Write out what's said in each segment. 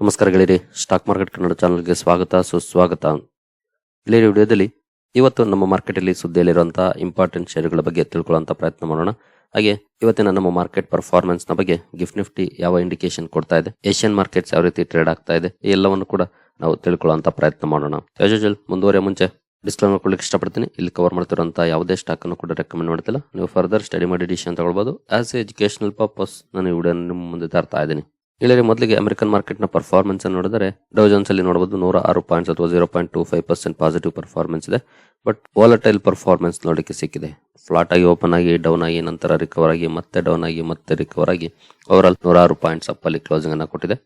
ನಮಸ್ಕಾರ ಗೆಳೆಯರಿ stock market Kannada ಚಾನಲ್ಗೆ ಸ್ವಾಗತ, ಸುಸ್ವಾಗತ. ಗೆಳೆಯರಿ, ವಿಡಿಯೋದಲ್ಲಿ ಇವತ್ತು ನಮ್ಮ ಮಾರ್ಕೆಟಲ್ಲಿ ಸುದ್ದಿಯಲ್ಲಿರುವಂತಹ ಇಂಪಾರ್ಟೆಂಟ್ ಷೇರುಗಳ ಬಗ್ಗೆ ತಿಳ್ಕೊಳ್ಳುವಂತ ಪ್ರಯತ್ನ ಮಾಡೋಣ. ಹಾಗೆ ಇವತ್ತಿನ ನಮ್ಮ ಮಾರ್ಕೆಟ್ ಪರ್ಫಾರ್ಮೆನ್ಸ್ನ ಬಗ್ಗೆ ಗಿಫ್ಟ್ ನಿಫ್ಟಿ ಯಾವ ಇಂಡಿಕೇಶನ್ ಕೊಡ್ತಾ ಇದೆ ಏಷ್ಯನ್ ಮಾರ್ಕೆಟ್ಸ್ ಯಾವ ರೀತಿ ಟ್ರೇಡ್ ಆಗ್ತಾ ಇದೆ ಎಲ್ಲವನ್ನು ಕೂಡ ನಾವು ತಿಳ್ಕೊಳ್ಳುವಂತ ಪ್ರಯತ್ನ ಮಾಡೋಣ. ಯೂಶುವಲ್ ಮುಂದುವರಿಯ ಮುಂಚೆ ಡಿಸ್ಕ್ಲೈಮರ್ ಕೊಡ್ಲಿಕ್ಕೆ ಇಷ್ಟಪಡ್ತೀನಿ. ಇಲ್ಲಿ ಕವರ್ ಮಾಡ್ತಿರುವಂತಹ ಯಾವುದೇ ಸ್ಟಾಕ್ ಅನ್ನು ಕೂಡ ರೆಕಮೆಂಡ್ ಮಾಡ್ತಿಲ್ಲ. ನೀವು ಫರ್ದರ್ ಸ್ಟಡಿ ಮಾಡಿ ಡಿಸಿಷನ್ ತಗೊಳ್ಬಹುದು ಆಸ್ ಎ ಎಜುಕೇಶನಲ್ ಪರ್ಪಸ್ ನಾನು ಈ ವಿಡಿಯೋ ನಿಮ್ಮ ಮುಂದೆ ತರ್ತಾ ಇದ್ದೀನಿ. ಇಲ್ಲಿ ಮೊದಲಿಗೆ ಅಮೆರಿಕನ್ ಮಾರ್ಕೆಟ್ನ ಪರ್ಫಾರ್ಮೆನ್ಸ್ ಅನ್ನು ನೋಡಿದರೆ ಡೌಜನ್ಸ್ ಅಲ್ಲಿ ನೋಡಬಹುದು ನೂರ ಆರು ಪಾಯಿಂಟ್ಸ್ ಅಥವಾ zero point two five percent positive performance ಇದೆ. ಬಟ್ ವಾಲಟೈಲ್ ಪರ್ಫಾರ್ಮೆನ್ಸ್ ನೋಡಲಿಕ್ಕೆ ಸಿಕ್ಕಿದೆ. ಫ್ಲಾಟ್ ಆಗಿ ಓಪನ್ ಆಗಿ ಡೌನ್ ಆಗಿ, ನಂತರ ರಿಕವರ್ ಆಗಿ, ಮತ್ತೆ ಡೌನ್ ಆಗಿ, ಮತ್ತೆ ರಿಕವರ್ ಆಗಿ ಓವರ್ ನೂರಾರು ಪಾಯಿಂಟ್ಸ್ ಅಪ್ ಅಲ್ಲಿ ಕ್ಲೋಸಿಂಗ್ ಅನ್ನು ಕೊಟ್ಟಿದೆ.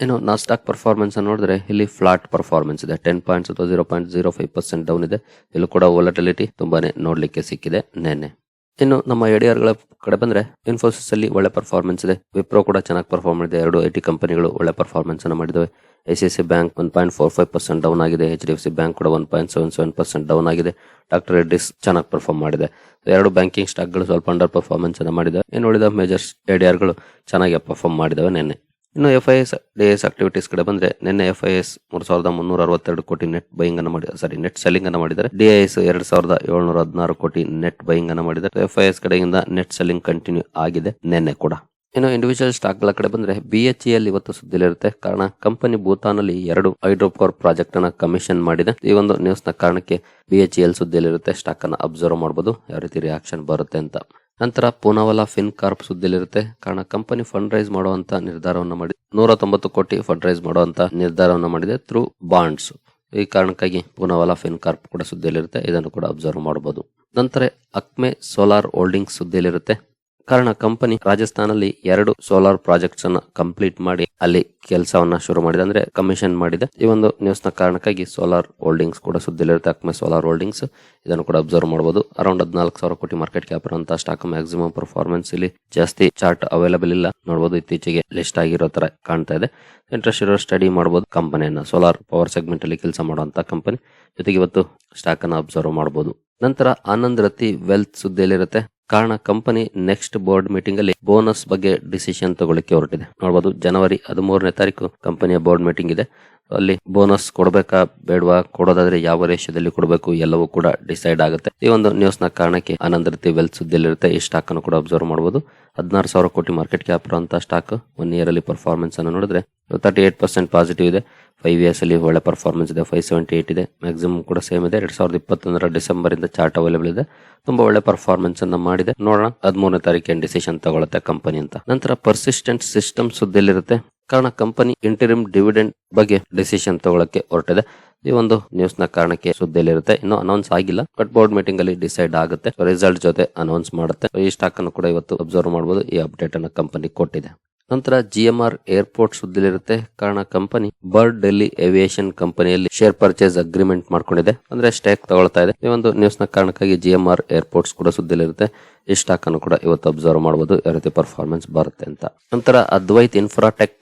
ಇನ್ನು ನಾಸ್ಟಾಕ್ ಪರ್ಫಾರ್ಮೆನ್ಸ್ ನೋಡಿದ್ರೆ, ಇಲ್ಲಿ ಫ್ಲಾಟ್ ಪರ್ಫಾರ್ಮೆನ್ಸ್ ಇದೆ. ಟೆನ್ ಪಾಯಿಂಟ್ಸ್ ಅಥವಾ zero point zero five percent down ಇದೆ. ಇಲ್ಲೂ ಕೂಡ ವಾಲಟಿಲಿಟಿ ತುಂಬಾನೇ ನೋಡಲಿಕ್ಕೆ ಸಿಕ್ಕಿದೆ. ನೆನ್ನೆ. ಇನ್ನು ನಮ್ಮ ಎಡಿಆರ್ಗಳ ಕಡೆ ಬಂದ್ರೆ ಇನ್ಫೋಸಿಸ್ ಅಲ್ಲಿ ಒಳ್ಳೆ ಪರ್ಫಾರ್ಮೆನ್ಸ್ ಇದೆ. ವಿಪ್ರೋ ಕೂಡ ಚೆನ್ನಾಗಿ ಪರ್ಫಾರ್ಮ್ ಮಾಡಿದೆ. ಎರಡು ಐ ಟಿ ಕಂಪನಿಗಳು ಒಳ್ಳೆ ಪರ್ಫಾರ್ಮೆನ್ಸ್ ಅನ್ನು ಮಾಡಿದವೆ. I C C bank one point four five percent down ಆಗಿದೆ. H D F C bank ಕೂಡ one point seven seven percent down ಆಗಿದೆ. ಡಾಕ್ಟರ್ ರೆಡ್ಡಿಸ್ ಚೆನ್ನಾಗಿ ಪರ್ಫಾರ್ಮ್ ಮಾಡಿದೆ. ಎರಡು ಬ್ಯಾಂಕಿಂಗ್ ಸ್ಟಾಕ್ಗಳು ಸ್ವಲ್ಪ ಅಂಡರ್ ಪರ್ಫಾರ್ಮೆನ್ಸ್ ಅನ್ನು ಮಾಡಿದೆ ಇನ್ನು ಉಳಿದ ಮೇಜರ್ಸ್ ಎಡಿಆರ್ಗಳು ಚೆನ್ನಾಗಿ ಪರ್ಫಾರ್ಮ್ ಮಾಡಿದವೆ ನಿನ್ನೆ. ಇನ್ನು F I S D S activities ಕಡೆ ಬಂದ್ರೆ ನಿನ್ನೆ ಎಫ್ ಐ ಎಸ್ ಮೂರ್ ಸಾವಿರದ ಮುನ್ನೂರ ಅರವತ್ತೆರಡು ಕೋಟಿ ನೆಟ್ ಬೈಯಿಂಗ್ ಅನ್ನು ಮಾಡಿ ಸಾರಿ ನೆಟ್ ಸೆಲ್ಲಿಂಗ್ ಅನ್ನು ಮಾಡಿದ್ದಾರೆ. ಡಿಐಎಸ್ ಎರಡ್ ಸಾವಿರದ ಏಳ್ನೂರ ಹದಿನಾರು ಕೋಟಿ ನೆಟ್ ಬೈಯಿಂಗ್ ಅನ್ನು ಮಾಡಿದರೆ ಎಫ್ ಐ ಎಸ್ ಕಡೆಯಿಂದ ನೆಟ್ ಸೆಲ್ಲಿಂಗ್ ಕಂಟಿನ್ಯೂ ಆಗಿದೆ ನಿನ್ನೆ ಕೂಡ. ಇನ್ನು ಇಂಡಿವಿಜುವಲ್ ಸ್ಟಾಕ್ಗಳ ಕಡೆ ಬಂದ್ರೆ ಬಿ ಎಚ್ ಎಲ್ ಇವತ್ತು ಸುದ್ದಿಲಿರುತ್ತೆ ಕಾರಣ ಕಂಪನಿ ಭೂತಾನಲ್ಲಿ ಎರಡು ಹೈಡ್ರೋಪವರ್ ಪ್ರಾಜೆಕ್ಟ್ ಅನ್ನ ಕಮಿಷನ್ ಮಾಡಿದೆ. ಈ ಒಂದು ನ್ಯೂಸ್ನ ಕಾರಣಕ್ಕೆ ಬಿ ಎಚ್ ಎಲ್ ಸುದ್ದಿಯಲ್ಲಿರುತ್ತೆ ಸ್ಟಾಕ್ ಅನ್ನು ಅಬ್ಸರ್ವ್ ಮಾಡಬಹುದು ಯಾವ ರೀತಿ ರಿಯಾಕ್ಷನ್ ಬರುತ್ತೆ ಅಂತ. ನಂತರ ಪೂನಾವಲಾ ಫಿನ್ ಕಾರ್ಪ್ ಸುದ್ದಿಯಲ್ಲಿರುತ್ತೆ. ಕಾರಣ ಕಂಪನಿ ಫಂಡ್ ರೈಸ್ ಮಾಡುವಂತ ನಿರ್ಧಾರವನ್ನು ಮಾಡಿದೆ. ನೂರ ತೊಂಬತ್ತು ಕೋಟಿ ಫಂಡ್ ರೈಸ್ ಮಾಡುವಂತ ನಿರ್ಧಾರವನ್ನು ಮಾಡಿದೆ ಥ್ರೂ ಬಾಂಡ್ಸ್ ಈ ಕಾರಣಕ್ಕಾಗಿ ಪೂನಾವಲಾ ಫಿನ್ ಕಾರ್ಪ್ ಕೂಡ ಸುದ್ದಿಯಲ್ಲಿರುತ್ತೆ. ಇದನ್ನು ಕೂಡ ಅಬ್ಸರ್ವ್ ಮಾಡಬಹುದು ನಂತರ ಅಕ್ಮೆ ಸೋಲಾರ್ ಹೋಲ್ಡಿಂಗ್ಸ್ ಸುದ್ದಿಯಲ್ಲಿರುತ್ತೆ. ಕಾರಣ ಕಂಪನಿ ರಾಜಸ್ಥಾನಲ್ಲಿ ಎರಡು ಸೋಲಾರ್ ಪ್ರಾಜೆಕ್ಟ್ಸ್ ಅನ್ನ ಕಂಪ್ಲೀಟ್ ಮಾಡಿ ಅಲ್ಲಿ ಕೆಲಸವನ್ನ ಶುರು ಮಾಡಿದೆ. ಅಂದ್ರೆ ಕಮಿಷನ್ ಮಾಡಿದೆ. ಈ ಒಂದು ನ್ಯೂಸ್ನ ಕಾರಣಕ್ಕಾಗಿ ಸೋಲಾರ್ ಹೋಲ್ಡಿಂಗ್ಸ್ ಕೂಡ ಸುದ್ದಿಲಿರುತ್ತೆ ಸೋಲಾರ್ ಹೋಲ್ಡಿಂಗ್ಸ್. ಇದನ್ನು ಕೂಡ ಅಬ್ಸರ್ವ್ ಮಾಡಬಹುದು ಅರೌಂಡ್ ಹದಿನಾಲ್ಕು ಸಾವಿರ ಕೋಟಿ ಮಾರ್ಕೆಟ್ ಕ್ಯಾಪ್ ಇರುವಂತಹ ಸ್ಟಾಕ್ ಮ್ಯಾಕ್ಸಿಮಮ್ ಪರ್ಫಾರ್ಮೆನ್ಸ್ ಇಲ್ಲಿ ಜಾಸ್ತಿ ಚಾರ್ಟ್ ಅವೈಲೇಬಲ್ ಇಲ್ಲ. ನೋಡಬಹುದು ಇತ್ತೀಚೆಗೆ ಲಿಸ್ಟ್ ಆಗಿರೋ ತರ ಕಾಣ್ತಾ ಇದೆ. ಇಂಟ್ರೆಸ್ಟ್ ಇರೋ ಸ್ಟಡಿ ಮಾಡಬಹುದು ಕಂಪನಿಯನ್ನ ಸೋಲಾರ್ ಪವರ್ ಸೆಗ್ಮೆಂಟ್ ಅಲ್ಲಿ ಕೆಲಸ ಮಾಡುವಂತ ಕಂಪನಿ. ಜೊತೆಗೆ ಇವತ್ತು ಸ್ಟಾಕ್ ಅನ್ನ ಅಬ್ಸರ್ವ್ ಮಾಡಬಹುದು ನಂತರ ಆನಂದ್ ರತಿ ವೆಲ್ತ್ ಸುದ್ದಿಯಲ್ಲಿರುತ್ತೆ. ಕಾರಣ ಕಂಪನಿ ನೆಕ್ಸ್ಟ್ ಬೋರ್ಡ್ ಮೀಟಿಂಗ್ ಅಲ್ಲಿ ಬೋನಸ್ ಬಗ್ಗೆ ಡಿಸಿಷನ್ ತಗೊಳ್ಳಿಕ್ಕೆ ಹೊರಟಿದೆ. ನೋಡಬಹುದು ಜನವರಿ ಹದಿಮೂರನೇ ತಾರೀಕು ಕಂಪನಿಯ ಬೋರ್ಡ್ ಮೀಟಿಂಗ್ ಇದೆ. ಅಲ್ಲಿ ಬೋನಸ್ ಕೊಡಬೇಕಾ ಬೇಡವಾ? ಕೊಡೋದಾದ್ರೆ ಯಾವ ರೇಷ್ಯದಲ್ಲಿ ಕೊಡಬೇಕು? ಎಲ್ಲವೂ ಕೂಡ ಡಿಸೈಡ್ ಆಗುತ್ತೆ. ಈ ಒಂದು ನ್ಯೂಸ್ನ ಕಾರಣಕ್ಕೆ ಆನಂದ ರೀತಿ ವೆಲ್ತ್ ಸುದ್ದಿಯಲ್ಲಿರುತ್ತೆ. ಈ ಸ್ಟಾಕ್ ಅನ್ನು ಕೂಡ ಅಬ್ಸರ್ವ್ ಮಾಡಬಹುದು ಹದಿನಾರು ಸಾವಿರ ಕೋಟಿ ಮಾರ್ಕೆಟ್ ಕ್ಯಾಪ್ ಇರುವಂತಹ ಸ್ಟಾಕ್ ಒನ್ ಇಯರ್ ಅಲ್ಲಿ ಪರ್ಫಾರ್ಮೆನ್ಸ್ ಅನ್ನು ನೋಡಿದ್ರೆ ತರ್ಟಿ ಏಟ್ ಪರ್ಸೆಂಟ್ ಪಾಸಿಟಿವ್ ಇದೆ. ಫೈವ್ ಇಯರ್ಸ್ ಅಲ್ಲಿ ಒಳ್ಳೆ ಪರ್ಫಾರ್ಮೆನ್ಸ್ ಇದೆ. ಫೈವ್ ಸೆವೆಂಟಿ ಏಟ್ ಇದೆ. ಮ್ಯಾಕ್ಸಿಮಮ್ ಕೂಡ ಸೇಮ್ ಇದೆ. ಎರಡ್ ಸಾವಿರದ ಇಪ್ಪತ್ತೊಂದರ ಡಿಸೆಂಬರ್ ಇಂದ ಚಾರ್ಟ್ ಅವೈಲೇಬಲ್ ಇದೆ. ತುಂಬಾ ಒಳ್ಳೆ ಪರ್ಫಾರ್ಮೆನ್ಸ್ ಅನ್ನ ಮಾಡಿದೆ. ನೋಡೋಣ. ಹದಿಮೂರನೇ ತಾರೀಕಿನ ಡಿಸಿಷನ್ ತಗೊಳುತ್ತೆ ಕಂಪನಿ ಅಂತ. ನಂತರ ಪರ್ಸಿಸ್ಟೆಂಟ್ ಸಿಸ್ಟಮ್ ಸುದ್ದಿಯಲ್ಲಿರುತ್ತೆ. ಕಾರಣ ಕಂಪನಿ ಇಂಟರಿಮ್ ಡಿವಿಡೆಂಡ್ ಬಗ್ಗೆ ಡಿಸಿಷನ್ ತಗೊಳಕ್ಕೆ ಹೊರಟಿದೆ. ಈ ಒಂದು ನ್ಯೂಸ್ನ ಕಾರಣಕ್ಕೆ ಸುದ್ದಿಯಲ್ಲಿರುತ್ತೆ. ಇನ್ನು ಅನೌನ್ಸ್ ಆಗಿಲ್ಲ. ಬಟ್ ಬೋರ್ಡ್ ಮೀಟಿಂಗ್ ಅಲ್ಲಿ ಡಿಸೈಡ್ ಆಗುತ್ತೆ. ರಿಸಲ್ಟ್ ಜೊತೆ ಅನೌನ್ಸ್ ಮಾಡುತ್ತೆ. ಈ ಸ್ಟಾಕ್ ಅನ್ನು ಕೂಡ ಇವತ್ತು ಅಬ್ಸರ್ವ್ ಮಾಡಬಹುದು ಈ ಅಪ್ಡೇಟ್ ಅನ್ನ ಕಂಪನಿ ಕೊಟ್ಟಿದೆ. ನಂತರ ಜಿ ಎಂ ಆರ್ ಏರ್ಪೋರ್ಟ್ ಸುದ್ದಿಲಿರುತ್ತೆ. ಕಾರಣ ಕಂಪನಿ ಬರ್ಡ್ ಡೆಲ್ಲಿ ಏವಿಯೇಷನ್ ಕಂಪನಿಯಲ್ಲಿ ಶೇರ್ ಪರ್ಚೇಸ್ ಅಗ್ರಿಮೆಂಟ್ ಮಾಡ್ಕೊಂಡಿದೆ. ಅಂದ್ರೆ ಸ್ಟೇಕ್ ತಗೊಳ್ತಾ ಇದೆ. ಈ ಒಂದು ನ್ಯೂಸ್ನ ಕಾರಣಕ್ಕಾಗಿ ಜಿಎಂಆರ್ ಏರ್ಪೋರ್ಟ್ಸ್ ಕೂಡ ಸುದ್ದಿಲಿರುತ್ತೆ. ಈ ಸ್ಟಾಕ್ ಅನ್ನು ಕೂಡ ಇವತ್ತು ಅಬ್ಸರ್ವ್ ಮಾಡಬಹುದು ಯಾವ ರೀತಿ ಪರ್ಫಾರ್ಮೆನ್ಸ್ ಬರುತ್ತೆ ಅಂತ. ನಂತರ ಅದ್ವೈತ್ ಇನ್ಫ್ರಾಟೆಕ್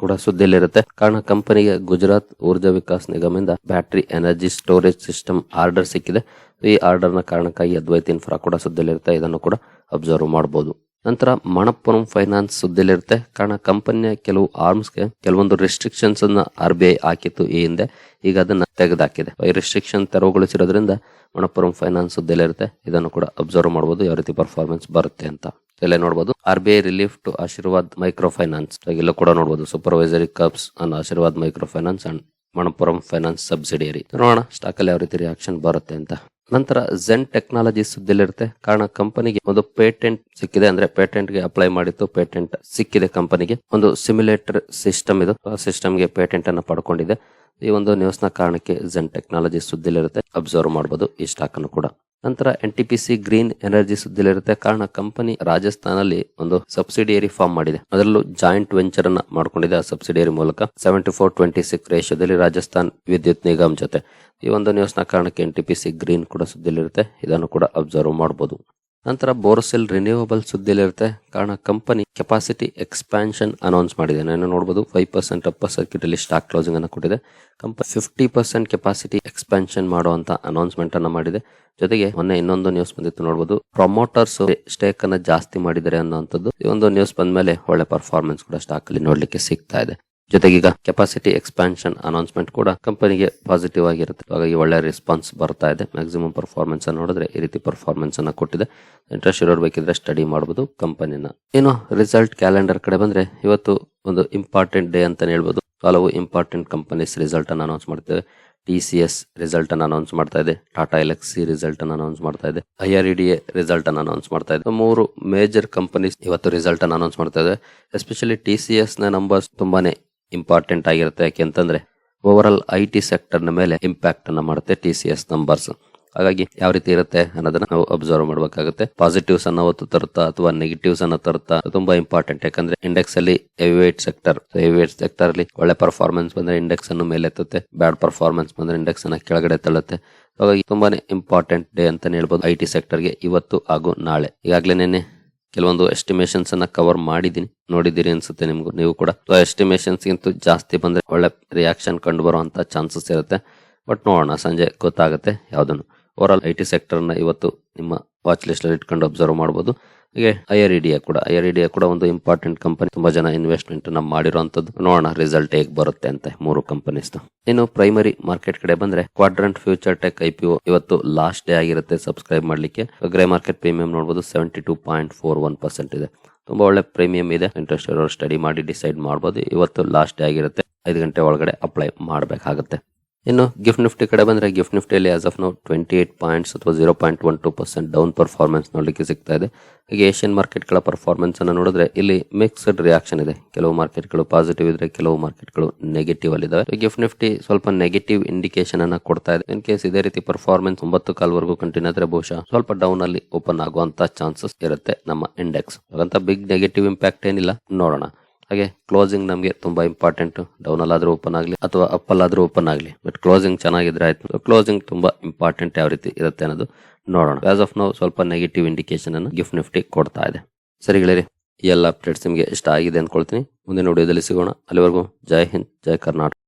ಕೂಡ ಸುದ್ದಿಯಲ್ಲಿರುತ್ತೆ ಕಾರಣ ಕಂಪನಿಗೆ ಗುಜರಾತ್ ಊರ್ಜಾ ವಿಕಾಸ್ ನಿಗಮದಿಂದ battery energy storage system order ಸಿಕ್ಕಿದೆ. ಈ ಆರ್ಡರ್ನ ಕಾರಣಕ್ಕಾಗಿ ಅದ್ವೈತ್ ಇನ್ಫ್ರಾ ಕೂಡ ಸುದ್ದಿಯಲ್ಲಿರುತ್ತೆ ಇದನ್ನು ಕೂಡ ಅಬ್ಸರ್ವ್ ಮಾಡಬಹುದು ನಂತರ ಮಣಪ್ಪುರಂ ಫೈನಾನ್ಸ್ ಸುದ್ದಿಯಲ್ಲಿರುತ್ತೆ. ಕಾರಣ ಕಂಪನಿಯ ಕೆಲವು ಆರ್ಮ್ಸ್ಗೆ ಕೆಲವೊಂದು ರೆಸ್ಟ್ರಿಕ್ಷನ್ಸ್ ಅನ್ನ ಆರ್ ಬಿ ಐ ಹಾಕಿತ್ತು ಈ ಹಿಂದೆ. ಈಗ ಅದನ್ನ ತೆಗೆದಾಕಿದೆ. ಈ ರೆಸ್ಟ್ರಿಕ್ಷನ್ ತೆರವುಗೊಳಿಸಿರೋದ್ರಿಂದ ಮಣಪ್ಪುರಂ ಫೈನಾನ್ಸ್ ಸುದ್ದಿಯಲ್ಲಿರುತ್ತೆ. ಇದನ್ನು ಕೂಡ ಅಬ್ಸರ್ವ್ ಮಾಡಬಹುದು ಯಾವ ರೀತಿ ಪರ್ಫಾರ್ಮೆನ್ಸ್ ಬರುತ್ತೆ ಅಂತ ಎಲ್ಲ ನೋಡಬಹುದು R B I relief to Ashirvad micro finance ಎಲ್ಲ ಕೂಡ ನೋಡಬಹುದು supervisory curbs and Ashirvad micro finance and Manappuram finance subsidiary ನೋಡೋಣ ಸ್ಟಾಕ್ ಅಲ್ಲಿ ಯಾವ ರೀತಿ ರಿಯಾಕ್ಷನ್ ಬರುತ್ತೆ ಅಂತ. ನಂತರ ಝೆನ್ ಟೆಕ್ನಾಲಜಿ ಸುದ್ದಿಲಿರುತ್ತೆ ಕಾರಣ ಕಂಪನಿಗೆ ಒಂದು ಪೇಟೆಂಟ್ ಸಿಕ್ಕಿದೆ. ಅಂದ್ರೆ ಪೇಟೆಂಟ್ಗೆ ಅಪ್ಲೈ ಮಾಡಿತ್ತು. ಪೇಟೆಂಟ್ ಸಿಕ್ಕಿದೆ ಕಂಪನಿಗೆ. ಒಂದು ಸಿಮ್ಯುಲೇಟರ್ ಸಿಸ್ಟಮ್ ಇದು. ಆ ಸಿಸ್ಟಮ್ಗೆ ಪೇಟೆಂಟ್ ಅನ್ನು ಪಡ್ಕೊಂಡಿದೆ. ಈ ಒಂದು ನ್ಯೂಸ್ನ ಕಾರಣಕ್ಕೆ ಝೆನ್ ಟೆಕ್ನಾಲಜಿ ಸುದ್ದಿಲಿರುತ್ತೆ, ಅಬ್ಸರ್ವ್ ಮಾಡಬಹುದು ಈ ಸ್ಟಾಕ್ ಅನ್ನು ಕೂಡ. ನಂತರ N T P C green energy ಸುದ್ದಿಲಿರುತ್ತೆ, ಕಾರಣ ಕಂಪನಿ ರಾಜಸ್ಥಾನಲ್ಲಿ ಒಂದು ಸಬ್ಸಿಡಿಯರಿ ಫಾರ್ಮ್ ಮಾಡಿದೆ. ಅದರಲ್ಲೂ ಜಾಯಿಂಟ್ ವೆಂಚರ್ ಅನ್ನ ಮಾಡ್ಕೊಂಡಿದೆ ಆ ಸಬ್ಸಿಡಿಯರಿ ಮೂಲಕ. ಸೆವೆಂಟಿ ಫೋರ್ ಟ್ವೆಂಟಿ ಸಿಕ್ಸ್ ರೇಷಿಯೋದಲ್ಲಿ ರಾಜಸ್ಥಾನ್ ವಿದ್ಯುತ್ ನಿಗಮ್ ಜೊತೆ. ಈ ಒಂದು ನ್ಯೂಸ್ನ ಕಾರಣಕ್ಕೆ N T P C green ಕೂಡ ಸುದ್ದಿಲಿರುತ್ತೆ, ಇದನ್ನು ಕೂಡ ಅಬ್ಸರ್ವ್ ಮಾಡಬಹುದು ನಂತರ ಬೋರ್ಸೆಲ್ ರಿನ್ಯೂವಬಲ್ ಸುದ್ದಿಲಿರುತ್ತೆ ಕಾರಣ ಕಂಪನಿ ಕೆಪಾಸಿಟಿ ಎಕ್ಸ್ಪ್ಯಾನ್ಷನ್ ಅನೌನ್ಸ್ ಮಾಡಿದೆ. ನಾನು ನೋಡಬಹುದು ಫೈವ್ ಪರ್ಸೆಂಟ್ ಅಪ್ಪರ್ ಸರ್ಕ್ಯೂಟ್ ಅಲ್ಲಿ ಸ್ಟಾಕ್ ಕ್ಲೋಸಿಂಗ್ ಅನ್ನು ಕೊಟ್ಟಿದೆ. Company fifty percent capacity expansion ಮಾಡುವಂತ ಅನೌನ್ಸ್ಮೆಂಟ್ ಅನ್ನು ಮಾಡಿದೆ. ಜೊತೆಗೆ ಮೊನ್ನೆ ಇನ್ನೊಂದು ನ್ಯೂಸ್ ಬಂದಿತ್ತು ನೋಡಬಹುದು ಪ್ರಮೋಟರ್ಸ್ ಸ್ಟೇಕ್ ಅನ್ನ ಜಾಸ್ತಿ ಮಾಡಿದ್ದಾರೆ ಅನ್ನೋಂಥದ್ದು ಈ ಒಂದು ನ್ಯೂಸ್ ಬಂದ್ಮೇಲೆ ಒಳ್ಳೆ ಪರ್ಫಾರ್ಮೆನ್ಸ್ ಕೂಡ ಸ್ಟಾಕ್ ಅಲ್ಲಿ ನೋಡ್ಲಿಕ್ಕೆ ಸಿಗ್ತಾ ಇದೆ. ಜೊತೆಗೆ ಈಗ ಕೆಪಾಸಿಟಿ ಎಕ್ಸ್ಪಾನ್ಷನ್ ಅನೌನ್ಸ್ಮೆಂಟ್ ಕೂಡ ಕಂಪನಿಗೆ ಪಾಸಿಟಿವ್ ಆಗಿರುತ್ತೆ. ಹಾಗಾಗಿ ಒಳ್ಳೆ ರೆಸ್ಪಾನ್ಸ್ ಬರ್ತಾ ಇದೆ. ಮ್ಯಾಕ್ಸಿಮಮ್ ಪರ್ಫಾರ್ಮೆನ್ಸ್ ನೋಡಿದ್ರೆ ಈ ರೀತಿ ಪರ್ಫಾರ್ಮೆನ್ಸ್ ಅನ್ನ ಕೊಟ್ಟಿದೆ. ಇಂಟ್ರೆಸ್ಟ್ ಇರೋರು ಬೇಕಿದ್ರೆ ಸ್ಟಡಿ ಮಾಡಬಹುದು ಕಂಪನಿನ ಏನು ರಿಸಲ್ಟ್ ಕ್ಯಾಲೆಂಡರ್ ಕಡೆ ಬಂದ್ರೆ ಇವತ್ತು ಒಂದು ಇಂಪಾರ್ಟೆಂಟ್ ಡೇ ಅಂತಾನೆ ಹೇಳ್ಬೋದು. ಹಲವು ಇಂಪಾರ್ಟೆಂಟ್ ಕಂಪನೀಸ್ ರಿಸಲ್ಟ್ ಅನ್ನು ಅನೌನ್ಸ್ ಮಾಡ್ತೇವೆ. ಟಿ ಸಿ ಎಸ್ ರಿಸಲ್ಟ್ ಅನ್ನು ಅನೌನ್ಸ್ ಮಾಡ್ತಾ ಇದೆ. ಟಾಟಾ ಎಲೆಕ್ಸಿ ರಿಸಲ್ಟ್ ಅನ್ನು ಅನೌನ್ಸ್ ಮಾಡ್ತಾ ಇದೆ. ಐ ಆರ್ ಇ ರಿಸಲ್ಟ್ ಅನ್ನು ಅನೌನ್ಸ್ ಮಾಡ್ತಾ ಇದೆ. ಮೂರು ಮೇಜರ್ ಕಂಪನೀಸ್ ಇವತ್ತು ರಿಸಲ್ಟ್ ಅನ್ನು ಅನೌನ್ಸ್ ಮಾಡ್ತಾ ಇದೆ. ಎಸ್ಪೆಷಲಿ ಟಿ ಸಿ ಎಸ್ನ ನಂಬರ್ಸ್ ತುಂಬಾನೇ ಇಂಪಾರ್ಟೆಂಟ್ ಆಗಿರುತ್ತೆ. ಯಾಕೆಂತಂದ್ರೆ ಓವರ್ ಆಲ್ ಐ ಟಿ ಸೆಕ್ಟರ್ನ ಮೇಲೆ ಇಂಪ್ಯಾಕ್ಟ್ ಅನ್ನ ಮಾಡುತ್ತೆ ಟಿ ಸಿ ಎಸ್ ನಂಬರ್ಸ್ ಹಾಗಾಗಿ ಯಾವ ರೀತಿ ಇರುತ್ತೆ ಅನ್ನೋದನ್ನ ನಾವು ಅಬ್ಸರ್ವ್ ಮಾಡಬೇಕಾಗುತ್ತೆ. ಪಾಸಿಟಿವ್ಸ್ ಅನ್ನ ಹೊತ್ತು ತರುತ್ತಾ ಅಥವಾ ನೆಗೆಟಿವ್ಸ್ ಅನ್ನ ತರುತ್ತಾ ತುಂಬಾ ಇಂಪಾರ್ಟೆಂಟ್ ಯಾಕಂದ್ರೆ ಇಂಡೆಕ್ಸ್ ಅಲ್ಲಿ ಹೆವಿವೇಟ್ ಸೆಕ್ಟರ್ ಹೆವಿವೇಟ್ ಸೆಕ್ಟರ್ ಅಲ್ಲಿ ಒಳ್ಳೆ ಪರ್ಫಾರ್ಮೆನ್ಸ್ ಬಂದ್ರೆ ಇಂಡೆಕ್ಸ್ ಅನ್ನು ಮೇಲೆ ಎತ್ತುತ್ತೆ ಬ್ಯಾಡ್ ಪರ್ಫಾರ್ಮೆನ್ಸ್ ಬಂದ್ರೆ ಇಂಡೆಕ್ಸ್ ಅನ್ನ ಕೆಳಗಡೆ ತಳ್ಳುತ್ತೆ. ಹಾಗಾಗಿ ತುಂಬಾನೇ ಇಂಪಾರ್ಟೆಂಟ್ ಡೇ ಅಂತಾನೆ ಹೇಳ್ಬೋದು ಐ ಟಿ ಸೆಕ್ಟರ್ಗೆ ಇವತ್ತು ಹಾಗೂ ನಾಳೆ. ಈಗಾಗಲೇ ಕೆಲವೊಂದು ಎಸ್ಟಿಮೇಷನ್ಸ್ ಅನ್ನ ಕವರ್ ಮಾಡಿದೀನಿ ನೋಡಿದಿರಿ ಅನ್ಸುತ್ತೆ ನಿಮ್ಗೂ, ನೀವು ಕೂಡ. ಎಸ್ಟಿಮೇಷನ್ಸ್ ಗಿಂತ ಜಾಸ್ತಿ ಬಂದ್ರೆ ಒಳ್ಳೆ ರಿಯಾಕ್ಷನ್ ಕಂಡು ಬರುವಂತ ಚಾನ್ಸಸ್ ಇರುತ್ತೆ. ಬಟ್ ನೋಡೋಣ, ಸಂಜೆ ಗೊತ್ತಾಗುತ್ತೆ ಯಾವ್ದನ್ನು. ಓವರ್ ಆಲ್ ಐ ಟಿ ಸೆಕ್ಟರ್ನ ಇವತ್ತು ನಿಮ್ಮ ವಾಚ್ ಲಿಸ್ಟ್ ಅಲ್ಲಿ ಇಟ್ಕೊಂಡು ಅಬ್ಸರ್ವ್ ಮಾಡಬಹುದು ಹಾಗೆ ಐಆರ್ ಆರ್ ಇಡಿಯಾ ಕೂಡ. ಐಆರ್ ಆರ್ ಇಡಿಯಾ ಕೂಡ ಒಂದು ಇಂಪಾರ್ಟೆಂಟ್ ಕಂಪನಿ ತುಂಬಾ ಜನ ಇನ್ವೆಸ್ಟ್ಮೆಂಟ್ ನಮ್ಮ ಮಾಡಿರುವಂತದ್ದು. ನೋಡೋಣ ರಿಸಲ್ಟ್ ಹೇಗೆ ಬರುತ್ತೆ ಅಂತ ಮೂರು ಕಂಪನೀಸ್ ಇನ್ನು ಪ್ರೈಮರಿ ಮಾರ್ಕೆಟ್ ಕಡೆ ಬಂದ್ರೆ ಕ್ವಾಡ್ರಂಟ್ ಫ್ಯೂಚರ್ ಟೆಕ್ ಐ ಇವತ್ತು ಲಾಸ್ಟ್ ಡೇ ಆಗಿರುತ್ತೆ. ಸಬ್ಸ್ಕ್ರೈಬ್ ಮಾಡ್ಲಿಕ್ಕೆ. ಗ್ರೇ ಮಾರ್ಕೆಟ್ ಪ್ರೀಮಿಯಂ ನೋಡಬಹುದು seventy two point four one percent ಇದೆ. ತುಂಬಾ ಒಳ್ಳೆ ಪ್ರೀಮಿಯಂ ಇದೆ. ಇಂಟ್ರೆಸ್ಟ್ ಇರೋರು ಸ್ಟಡಿ ಮಾಡಿ ಡಿಸೈಡ್ ಮಾಡಬಹುದು ಇವತ್ತು ಲಾಸ್ಟ್ ಡೇ ಆಗಿರುತ್ತೆ. ಐದು ಗಂಟೆ ಒಳಗಡೆ ಅಪ್ಲೈ ಮಾಡಬೇಕಾಗುತ್ತೆ. ಇನ್ನು ಗಿಫ್ಟ್ ನಿಫ್ಟಿ ಕಡೆ ಬಂದರೆ gift ನಿಫ್ಟಿಯಲ್ಲಿ as of now twenty eight points ಅಥವಾ zero point one two percent down performance ನೋಡಲಿಕ್ಕೆ ಸಿಗ್ತಾ ಇದೆ. ಹಾಗೆ ಏಷ್ಯನ್ ಮಾರ್ಕೆಟ್ಗಳ ಪರ್ಫಾರ್ಮೆನ್ಸ್ ಅನ್ನು ನೋಡಿದ್ರೆ ಇಲ್ಲಿ ಮಿಕ್ಸ್ಡ್ ರಿಯಾಕ್ಷನ್ ಇದೆ. ಕೆಲವು ಮಾರ್ಕೆಟ್ಗಳು ಪಾಸಿಟಿವ್ ಇದ್ರೆ ಕೆಲವು ಮಾರ್ಕೆಟ್ಗಳು ನೆಗೆಟಿವ್ ಅಲ್ಲಿ ಇದಾವೆ. ಗಿಫ್ಟ್ ನಿಫ್ಟಿ ಸ್ವಲ್ಪ ನೆಗೆಟಿವ್ ಇಂಡಿಕೇಶನ್ ಅನ್ನ ಕೊಡ್ತಾ ಇದೆ. ಇನ್ ಕೇಸ್ ಇದೇ ರೀತಿ ಪರ್ಫಾರ್ಮೆನ್ಸ್ ಒಂಬತ್ತು ಕಾಲ್ವರೆಗೂ ಕಂಟಿನ್ಯೂ ಆದ್ರೆ ಬಹುಶಃ ಸ್ವಲ್ಪ ಡೌನ್ ಅಲ್ಲಿ ಓಪನ್ ಆಗುವಂತ ಚಾನ್ಸಸ್ ಇರುತ್ತೆ ನಮ್ಮ ಇಂಡೆಕ್ಸ್ ಹಾಗಂತ ಬಿಗ್ ನೆಗೆಟಿವ್ ಇಂಪ್ಯಾಕ್ಟ್ ಏನಿಲ್ಲ, ನೋಡೋಣ. ಹಾಗೆ ಕ್ಲೋಸಿಂಗ್ ನಮಗೆ ತುಂಬಾ ಇಂಪಾರ್ಟೆಂಟ್ ಡೌನ್ ಅಲ್ಲಾದ್ರೂ ಓಪನ್ ಆಗಲಿ ಅಥವಾ ಅಪ್ ಅಲ್ಲಾದ್ರೂ ಓಪನ್ ಆಗಲಿ. ಬಟ್ ಕ್ಲೋಸಿಂಗ್ ಚೆನ್ನಾಗಿದ್ರೆ ಆಯ್ತು. ಕ್ಲೋಸಿಂಗ್ ತುಂಬಾ ಇಂಪಾರ್ಟೆಂಟ್ ಯಾವ ರೀತಿ ಇರುತ್ತೆ ಅನ್ನೋದು ನೋಡೋಣ. ಆಸ್ ಆಫ್ ನಾವು ಸ್ವಲ್ಪ ನೆಗೆಟಿವ್ ಇಂಡಿಕೇಶನ್ ಅನ್ನು ಗಿಫ್ಟ್ ನಿಫ್ಟಿ ಕೊಡ್ತಾ ಇದೆ. ಸರಿ ಗೆಳೆಯರಿ ಎಲ್ಲ ಅಪ್ಡೇಟ್ಸ್ ನಿಮಗೆ ಇಷ್ಟ ಆಗಿದೆ ಅಂದ್ಕೊಳ್ತೀನಿ ಮುಂದಿನ ವಿಡಿಯೋದಲ್ಲಿ ಸಿಗೋಣ. ಅಲ್ಲಿವರೆಗೂ ಜೈ ಹಿಂದ್, ಜೈ ಕರ್ನಾಟಕ.